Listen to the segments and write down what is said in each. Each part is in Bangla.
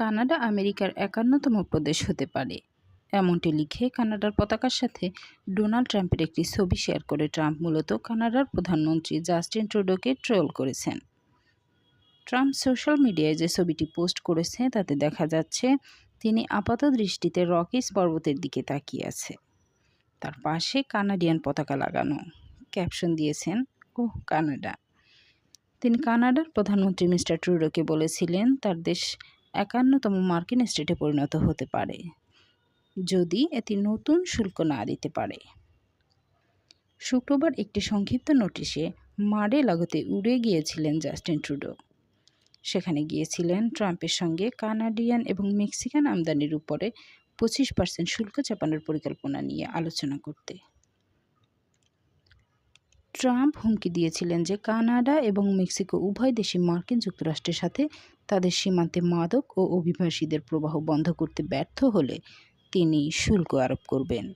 কানাডা আমেরিকার একান্নতম প্রদেশ হতে পারে। এমনটি লিখে কানাডার পতাকার সাথে ডোনাল্ড ট্রাম্পের একটি ছবি শেয়ার করে ট্রাম্প মূলত কানাডার প্রধানমন্ত্রী জাস্টিন ট্রুডোকে ট্রোল করেছেন। ট্রাম্প সোশ্যাল মিডিয়ায় যে ছবিটি পোস্ট করেছে, তাতে দেখা যাচ্ছে তিনি আপাত দৃষ্টিতে রকিস পর্বতের দিকে তাকিয়ে আছে। তার পাশে কানাডিয়ান পতাকা লাগানো ক্যাপশন দিয়েছেন ও কানাডা। তিনি কানাডার প্রধানমন্ত্রী মিস্টার ট্রুডোকে বলেছিলেন, তার দেশ একান্নতম মার্কিন স্টেটে পরিণত হতে পারে, যদি এটি নতুন শুল্ক না দিতে পারে। শুক্রবার একটি সংক্ষিপ্ত নোটিশে মারে লাগতে উড়ে গিয়েছিলেন জাস্টিন ট্রুডো। সেখানে গিয়েছিলেন ট্রাম্পের সঙ্গে কানাডিয়ান এবং মেক্সিকান আমদানির উপরে পঁচিশ পার্সেন্ট শুল্ক চাপানোর পরিকল্পনা নিয়ে আলোচনা করতে। ট্রাম্প হুমকি দিয়েছিলেন যে কানাডা এবং মেক্সিকো উভয় দেশই মার্কিন যুক্তরাষ্ট্রের সাথে তাদের সীমান্তে মাদক ও অভিবাসীদের প্রবাহ বন্ধ করতে ব্যর্থ হলে তিনি শুল্ক আরোপ করবেন।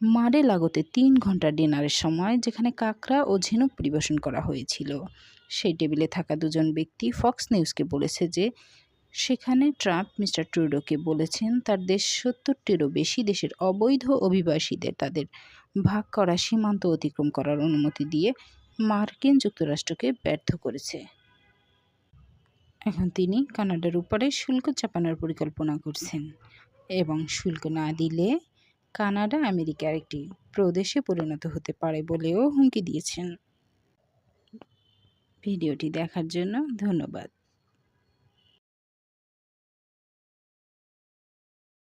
মারে লাগতে তিন ঘণ্টা ডিনারের সময় যেখানে কাঁকড়া ও ঝিনুক পরিবেশন করা হয়েছিল। সেই টেবিলে থাকা দুজন ব্যক্তি ফক্স নিউজকে বলেছে যে সেখানে ট্রাম্প মিস্টার ট্রুডোকে বলেছেন, তার দেশ সত্তরটিরও বেশি দেশের অবৈধ অভিবাসীদের তাদের ভাগ করা সীমান্ত অতিক্রম করার অনুমতি দিয়ে মার্কিন যুক্তরাষ্ট্রকে ব্যর্থ করেছে। এখন তিনি কানাডার উপরে শুল্ক চাপানোর পরিকল্পনা করছেন এবং শুল্ক না দিলে কানাডা আমেরিকার একটি প্রদেশে পরিণত হতে পারে বলেও হুমকি দিয়েছেন। ভিডিওটি দেখার জন্য ধন্যবাদ।